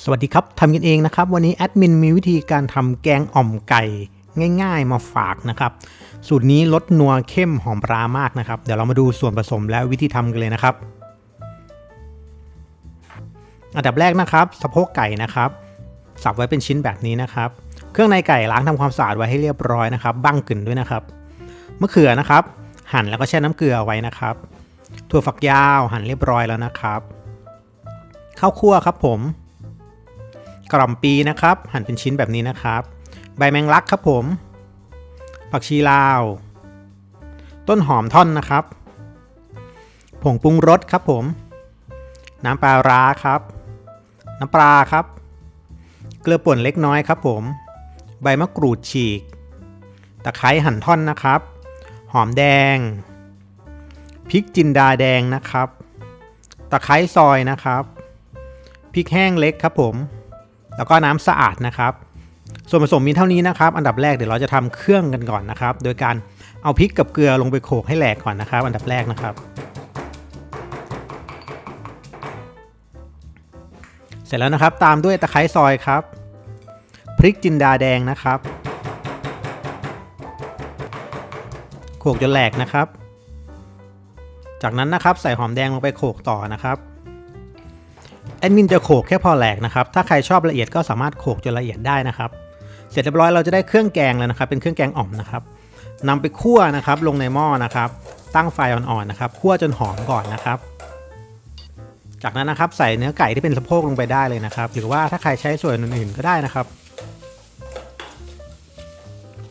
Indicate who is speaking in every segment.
Speaker 1: สวัสดีครับทำกันเองนะครับ วันนี้แอดมินมีวิธีการทำแกงอ่อมไก่ง่าย ๆ มาฝากนะครับ สูตรนี้รสนัวเข้มหอมปลามากนะครับ เดี๋ยวเรามาดูส่วนผสมและวิธีทำกันเลยนะครับ อันดับแรกนะครับ สะโพกไก่นะครับ สับไว้เป็นชิ้นแบบนี้นะครับ เครื่องในไก่ล้างทำความสะอาดไว้ให้เรียบร้อยนะครับบั้งกึ่นด้วยนะครับมะเขือนะครับ หั่นแล้วก็แช่น้ำเกลือไว้นะครับถั่วฝักยาวหั่นเรียบร้อยแล้วนะครับข้าวคั่วครับผม กล่อมปีนะครับ หั่นเป็นชิ้นแบบนี้นะครับ ใบแมงลักครับผม ผักชีลาว ต้นหอมท่อนนะครับ ผงปรุงรสครับผม น้ำปลาร้าครับ น้ำปลาครับ เกลือป่นเล็กน้อยครับผม ใบมะกรูดฉีก ตะไคร้หั่นท่อนนะครับ หอมแดง พริกจินดาแดงนะครับ ตะไคร้ซอยนะครับพริกแห้งเล็กครับผม แล้วก็น้ำสะอาดนะครับ ส่วนผสมมีเท่านี้นะครับ อันดับแรกเดี๋ยวเราจะทำเครื่องกันก่อนนะครับ โดยการเอาพริกกับเกลือลงไปโขกให้แหลกก่อนนะครับ อันดับแรกนะครับ เสร็จแล้วนะครับตามด้วยตะไคร้ซอยครับพริกจินดาแดงนะครับโขกจนแหลกนะครับ จากนั้นนะครับใส่หอมแดงลงไปโขกต่อนะครับ แอดมินจะโขกแค่พอแหลกนะครับ ถ้าใครชอบละเอียดก็สามารถโขกจนละเอียดได้นะครับ เสร็จเรียบร้อยเราจะได้เครื่องแกงแล้วนะครับ เป็นเครื่องแกงอ่อมนะครับนำไปคั่วนะครับ ลงในหม้อนะครับ ตั้งไฟอ่อนๆนะครับ คั่วจนหอมก่อนนะครับ จากนั้นนะครับใส่เนื้อไก่ที่เป็นสะโพกลงไปได้เลยนะครับ หรือว่าถ้าใครใช้ส่วนอื่นๆก็ได้นะครับ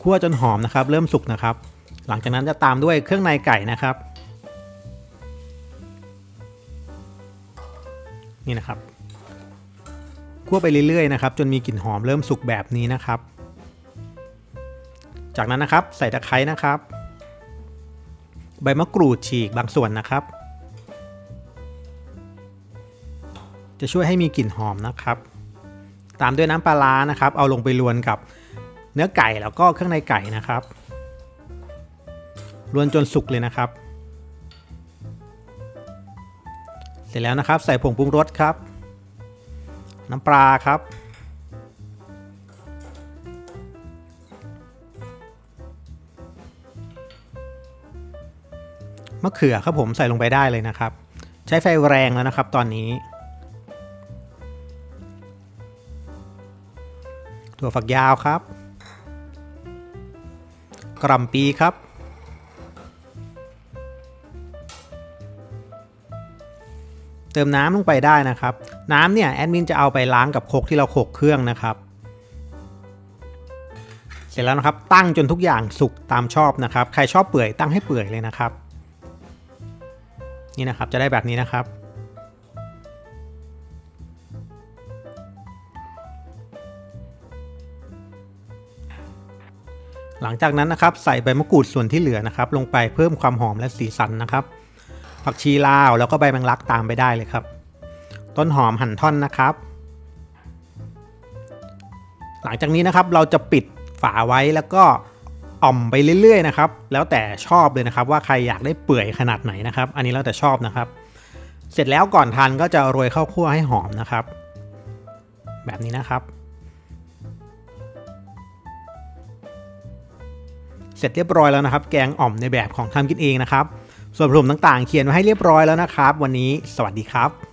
Speaker 1: คั่วจนหอมนะครับ เริ่มสุกนะครับ หลังจากนั้นจะตามด้วยเครื่องในไก่นะครับ นี่นะครับคั่วไปเรื่อยๆนะครับจนมีกลิ่นหอมเริ่มสุกแบบนี้นะครับ จากนั้นนะครับใส่ตะไคร้นะครับ ใบมะกรูดฉีกบางส่วนนะครับ จะช่วยให้มีกลิ่นหอมนะครับ ตามด้วยน้ำปลาร้านะครับ เอาลงไปรวนกับเนื้อไก่แล้วก็เครื่องในไก่นะครับรวนจนสุกเลยนะครับ เสร็จแล้วนะครับ ใส่ผงปรุงรสครับ น้ำปลาครับ มะเขือครับผมใส่ลงไปได้เลยนะครับ ใช้ไฟแรงแล้วนะครับ ตอนนี้ ถั่วฝักยาวครับกระหล่ำปีครับ เติมน้ำลงไปได้นะครับ น้ำเนี่ยแอดมินจะเอาไปล้างกับโคกที่เราโขกเครื่องนะครับ เสร็จแล้วนะครับตั้งจนทุกอย่างสุกตามชอบนะครับ ใครชอบเปื่อยตั้งให้เปื่อยเลยนะครับ นี่นะครับจะได้แบบนี้นะครับหลังจากนั้นนะครับใส่ใบมะกรูดส่วนที่เหลือนะครับ ลงไปเพิ่มความหอมและสีสันนะครับ ผักชีลาวแล้วก็ใบแมงลักตามไปได้เลยครับ ต้นหอมหั่นท่อนนะครับ หลังจากนี้นะครับเราจะปิดฝาไว้แล้วก็อ่อมไปเรื่อยๆนะครับ แล้วแต่ชอบเลยนะครับ ว่าใครอยากได้เปื่อยขนาดไหนนะครับ อันนี้แล้วแต่ชอบนะครับ เสร็จแล้วก่อนทานก็จะโรยข้าวคั่วให้หอมนะครับ แบบนี้นะครับ เสร็จเรียบร้อยแล้วนะครับ แกงอ่อมในแบบของทำกินเองนะครับ ส่วนผสมต่างๆ เขียนไว้ให้เรียบร้อยแล้วนะครับ วันนี้สวัสดีครับ